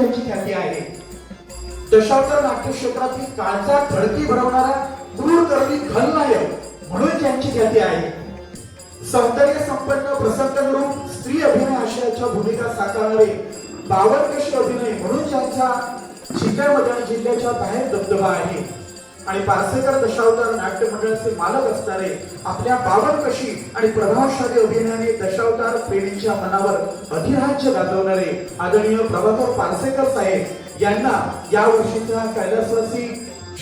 त्यांची ख्याती आहे. दशावतार नाट्यक्षेत्रातील काळचा धडकी भरवणारा क्रूर करणी खलनायक म्हणून त्यांची ख्याती आहे. सौंदर्य संपन्न प्रसन्न गुरु स्त्री अभिनय आशयाच्या भूमिका साकारणारे बावनकशी अभिनय म्हणून ज्यांचा जिल्ह्यामध्ये जिल्ह्याच्या बाहेर दबदबा आहे. आणि पारसेकर दशावतार नाट्य मंडळाचे मालक असणारे आपल्या बावनकशी आणि प्रभावशाली अभिनयाने दशावतार प्रेमींच्या मनावर अधिराज्य गाजवणारे आदरणीय प्रभाकर पारसेकर साहेब यांना या वर्षीच्या कैलासवासी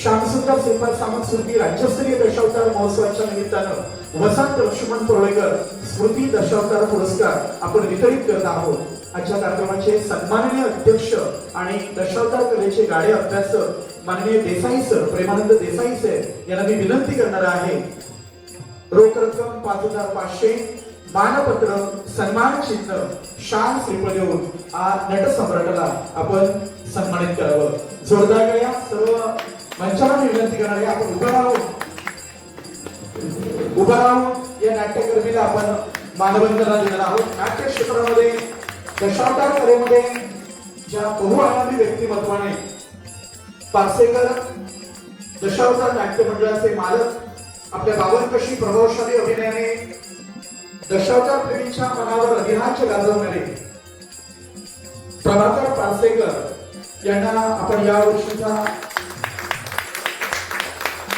श्यामसुंदर श्रीपाद सामंत स्मृती राज्यस्तरीय दशावतार महोत्सवाच्या निमित्तानं वसंत लक्ष्मण पोळेकर स्मृती दशावतार पुरस्कार आपण वितरित करत आहोत. आजच्या कार्यक्रमाचे सन्माननीय अध्यक्ष आणि दशावतार कलेचे गाडे अभ्यासक माननीय देसाई सर प्रेमानंद देसाई सर यांना मी विनंती करणार आहे. रोख रक्कम पाच हजार पाचशे मानपत्र सन्मान चिन्ह शान श्रीफळ देऊन आज नटसम्राटाला आपण सन्मानित करावं. जोरदार करूया सर्व मंचाला विनंती करणार आहे आपण उभं राहून उभं राहून या नाट्यकर्मीला आपण मानवंदना देणार आहोत. नाट्य क्षेत्रामध्ये दशावतार कलेमध्ये ज्या बहुआयामी व्यक्तिमत्वाने पारसेकर दशावतार नाट्य मंडळाचे मालक आपल्या बावनकशी प्रभावशाली अभिनयाने दशावतार प्रेमींच्या मनावर अधिराज्य गाजवणारे प्रभाकर पारसेकर यांना आपण या वर्षीचा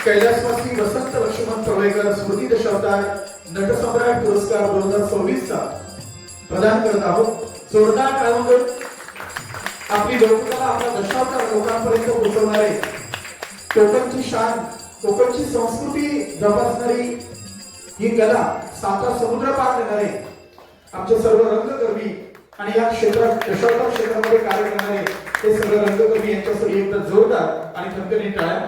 कैलासवासी वसंत लक्ष्मण पवळेकर स्मृती दशावतार नटसम्राट पुरस्कार दोन हजार सव्वीस चा प्रदान करत आहोत. जोरदार टाळून आपली लोककला आपला दशावतार लोकांपर्यंत पोहोचवणारे. कोकणची शान कोकणची संस्कृती जपासणारी ही कला साता समुद्र पार करणारे आमचे सर्व रंगकर्मी आणि या क्षेत्रात दशावतार क्षेत्रामध्ये कार्य करणारे हे सर्व रंगकर्मी यांच्यासाठी एकदा जोरदार आणि खणखणीत टाळ्या